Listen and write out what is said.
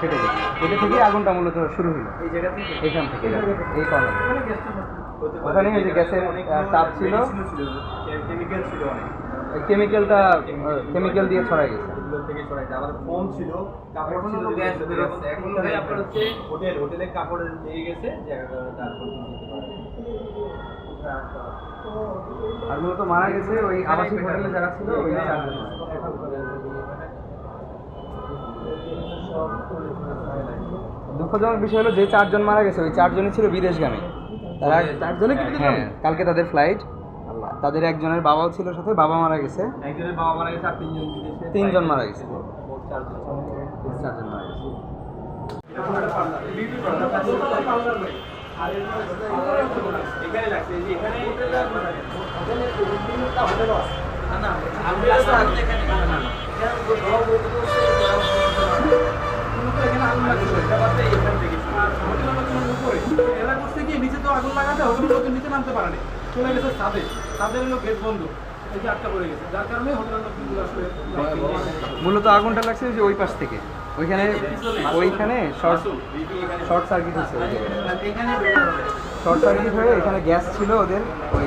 ফেটে গেছে এটা থেকে আগুনটা মূলত শুরু হলো। এই জায়গা থেকে? এখান থেকে এই কর্নার ওখানে এই যে গ্যাসের, তাপ ছিল। কেমিক্যাল ছিল অনেক। কেমিক্যালটা কেমিক্যাল দিয়ে ছড়াই গেছে। থেকে আবার ছিল কাপড় ছিল গ্যাস ভিতরে বেরোচ্ছে। এখন ভাই আপনার হচ্ছে হোটেল হোটেলে কাপড় লেগে গেছে জায়গাটা তারপর আর মূলত মারা গেছে ওই আবাসিক হোটেলে যারা ছিল ওই চারজন। দুঃখজনক বিষয় হলো যে চারজন মারা গেছে ওই চারজনই ছিল বিদেশগামী তারা চারজনে হ্যাঁ কালকে তাদের ফ্লাইট তাদের একজনের বাবাও ছিল সাথে বাবা মারা গেছে একজনের বাবা মারা গেছে আর তিনজন বিদেশে তিনজন মারা গেছে চারজন মারা গেছে এখানে লাগছে যে এখানে এরা করছে কি নিচে তো আগুন লাগাতে হোটেল লোকের নিচে নামতে পারেনি চলে গেছে ছাদে। ছাদের হলো গেট বন্ধ। মূলত আগুনটা লাগছে যে ওই পাশ থেকে। ওইখানে ওইখানে শর্ট শর্ট সার্কিট হচ্ছে এখানে শর্ট সার্কিট হয়ে এখানে গ্যাস ছিল ওদের। ওই